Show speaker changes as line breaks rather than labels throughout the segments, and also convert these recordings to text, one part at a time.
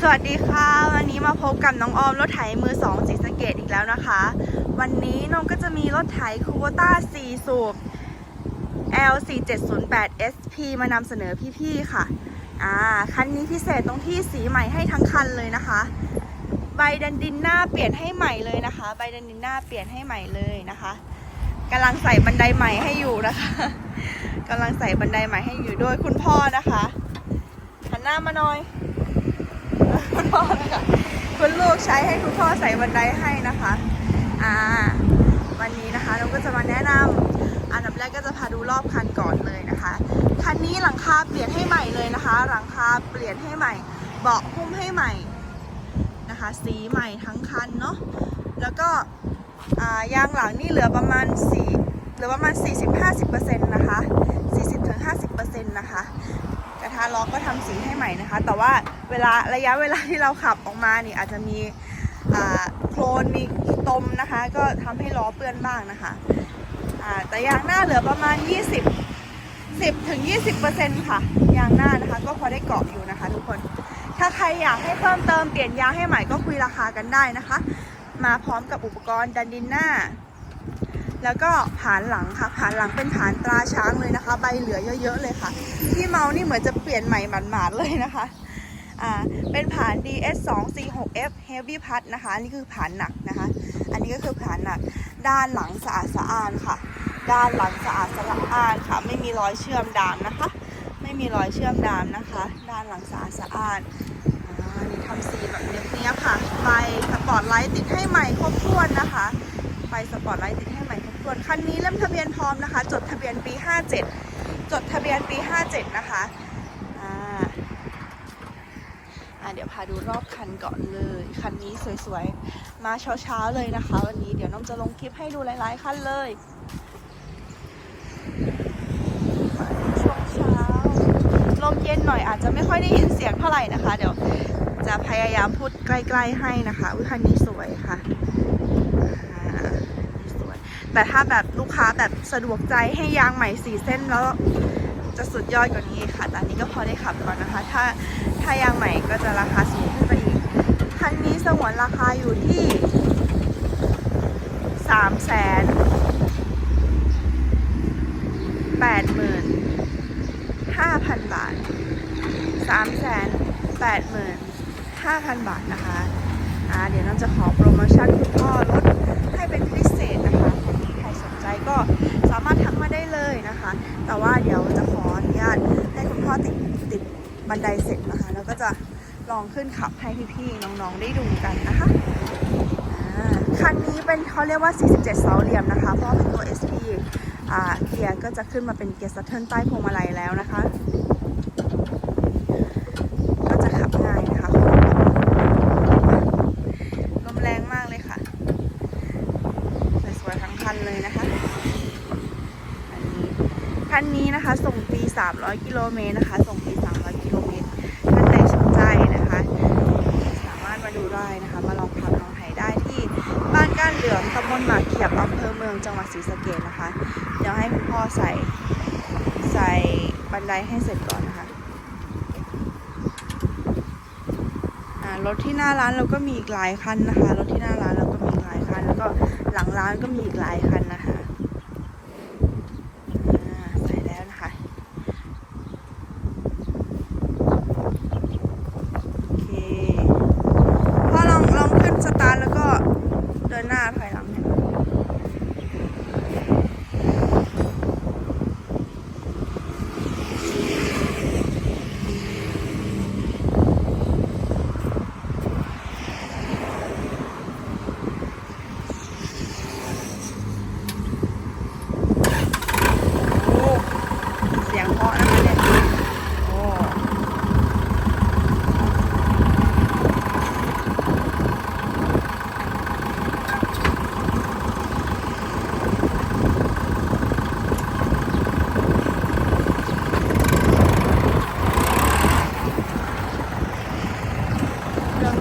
สวัสดีค่ะ วันนี้มาพบกับน้องออมรถไถมือสองสีสเกตอีกแล้วนะคะ วันนี้น้องก็จะมีรถไถคูโบต้า4สูบ L4708 SP มานำเสนอพี่ๆค่ะ อ่า คันนี้พิเศษตรงที่สีใหม่ให้ทั้งคันเลยนะคะ ใบดันดินหน้าเปลี่ยนให้ใหม่เลยนะคะ ใบดันดินหน้าเปลี่ยนให้ใหม่เลยนะคะกำลังใส่บันไดใหม่ให้อยู่นะคะกำลังใส่บันไดใหม่ให้อยู่โดยคุณพ่อนะคะหันหน้ามาหน่อย คุณพ่อนะคะคุณลูกใช้ให้คุณพ่อใส่บันไดให้นะคะ อ่า วันนี้นะคะเราก็จะมาแนะนำอันดับแรกก็จะพาดูรอบคันก่อนเลยนะคะ คันนี้หลังคาเปลี่ยนให้ใหม่เลยนะคะ หลังคาเปลี่ยนให้ใหม่ เบาะหุ้มให้ใหม่นะคะ สีใหม่ทั้งคันเนาะ แล้วก็ยางหลังนี่เหลือประมาณ4เหลือประมาณ 40-50%นะคะ40-50%นะคะ ระทะล้อก็ทำสีให้ใหม่นะคะ แต่ว่าเวลาระยะเวลาที่เราขับออกมานี่อาจจะมีโคลนมีตมนะคะ ก็ทำให้ล้อเปื้อนบ้างนะคะแต่ยางหน้าเหลือประมาณ 20 10ถึง20%ค่ะ ยางหน้านะคะ ก็พอได้เกาะอยู่นะคะ ทุกคน ถ้าใครอยากให้เพิ่มเติมเปลี่ยนยางให้ใหม่ก็คุยราคากันได้นะคะ มาพร้อมกับอุปกรณ์ดันดินหน้า แล้วก็ผานหลังค่ะผานหลังเป็นผานตราช้างเลยนะคะ ใบเหลือเยอะๆเลยค่ะ ที่เมานี่เหมือนจะเปลี่ยนใหม่หมาดๆเลยนะคะอ่าเป็นผาน DS 2 4 6 F Heavy Pad นะคะอันนี้คือผานหนักนะคะ อันนี้ก็คือผานหนักด้านหลังสะอาดสะอ้านค่ะ ด้านหลังสะอาดสะอ้านค่ะ ไม่มีรอยเชื่อมดามนะคะ ไม่มีรอยเชื่อมดามนะคะ ด้านหลังสะอาดสะอ้านอ่านี่ทำสีแบบเนี้ยค่ะไฟสปอร์ตไลท์ติดให้ใหม่ครบถ้วนนะคะไฟสปอร์ตไลท์ติดให้ ใหม่ครบถ้วนคันนี้เล่มทะเบียนพร้อมนะคะ จดทะเบียนปี 57 จดทะเบียนปี 57 นะคะอ่าเดี๋ยวพาดูรอบคันก่อนเลย คันนี้สวยๆ มาเช้าๆเลยนะคะ วันนี้เดี๋ยวน้องจะลงคลิปให้ดูหลายๆคันเลยช่วงเช้าลมเย็นหน่อยอาจจะไม่ค่อยได้ยินเสียงเท่าไหร่นะคะ เดี๋ยวจะพยายามพูดใกล้ ๆให้นะคะคันนี้สวยค่ะ แต่ถ้าแบบลูกค้าแบบสะดวกใจให้ยางใหม่สี่เส้นแล้วจะสุดยอดกว่านี้ค่ะตอนนี้ก็พอได้ขับก่อนนะคะ ถ้าถ้ายางใหม่ก็จะราคาสูงขึ้นไปอีกคันนี้สงวนราคาอยู่ที่สามแสนแปดหมื่นห้าพันบาทสามแสนแปดหมื่นห้าพันบาทนะคะอ่าเดี๋ยวน้องจะขอโปรโมชั่นคุณพ่อลดให้เป็นพิเศษ ใจก็สามารถทักมาได้เลยนะคะ แต่ว่าเดี๋ยวจะขออนุญาตให้คุณพ่อติดติดบันไดเสร็จนะคะ แล้วก็จะลองขึ้นขับให้พี่ๆน้องๆได้ดูกันนะคะคันนี้เป็นเขาเรียกว่า 47เสาเหลี่ยมนะคะ เพราะเป็นตัว SP เกียร์ก็จะขึ้นมาเป็นเกียร์ซัตเทิลใต้พวงมาลัยแล้วนะคะ ก็จะขับง่ายนะคะลมแรงมากเลยค่ะสวยๆทั้งคันเลยนะคะ อันนี้ คันนี้นะคะ ส่งฟรี300 กิโลเมตรนะคะ ส่งฟรี300 กิโลเมตรท่านใดสนใจนะคะ สามารถมาดูได้นะคะ มาลองขับลองไถได้ที่บ้านก้านเหลืองตำบลหมากเขียบอำเภอเมืองจังหวัดศรีสะเกษนะคะ เดี๋ยวให้คุณพ่อใส่ใส่บันไดให้เสร็จก่อนนะคะรถที่หน้าร้านเราก็มีอีกหลายคันนะคะ รถที่หน้าร้านเราก็มีอีกหลายคัน แล้วก็หลังร้านก็มีอีกหลายคันนะคะ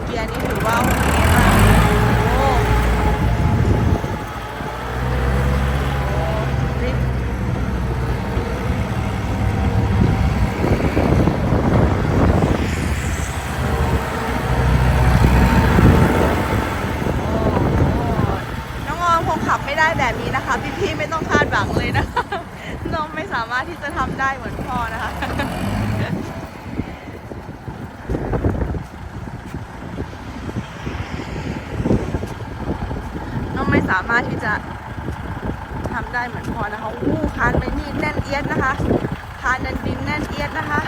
เกียร์นี่ถือว่าโอเคมากโอ้ริบน้องออมคงขับไม่ได้แบบนี้นะคะ พี่ๆไม่ต้องคาดหวังเลยนะคะน้องไม่สามารถที่จะทำได้เหมือนพ่อนะคะามารถที่จะทำได้เหมือนพอนะคะอู้คานไปนี่แน่นเอียดนะคะคานดันดินแน่นเอียดนะคะ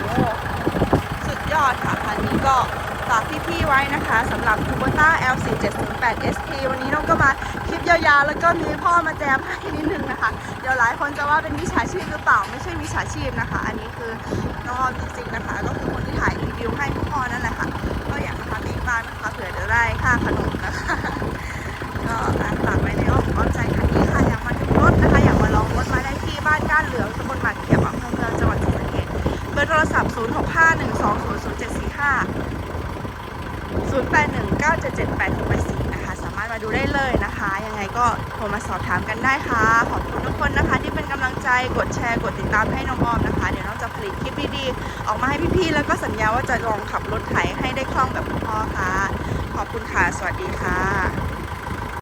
โอ้สุดยอดค่ะคันนี้ก็ฝากพี่ๆไว้นะคะสำหรับ Kubota L4708 SP วันนี้น้องก็มาคลิปยาวๆ แล้วก็มีพ่อมาแจมให้นิดนึงนะคะ เดี๋ยวหลายคนจะว่าเป็นมิจฉาชีพหรือเปล่า ไม่ใช่มิจฉาชีพนะคะ อันนี้คือน้องจริงๆนะคะ ก็คือคนที่ถ่ายรีวิวให้ ร์โทรศัพท์ 0 6 5 1 2 0 0 7 4 5 0 8 1 9 7 7 8 6 8 4นะคะ สามารถมาดูได้เลยนะคะ ยังไงก็โทรมาสอบถามกันได้ค่ะ ขอบคุณทุกคนนะคะ ที่เป็นกำลังใจ กดแชร์ กดติดตามให้น้องออมนะคะ เดี๋ยวน้องจะผลิตคลิปดีๆ ออกมาให้พี่ๆ แล้วก็สัญญาว่าจะลองขับรถไถให้ได้คล่องแบบคุณพ่อค่ะ ขอบคุณค่ะ สวัสดีค่ะ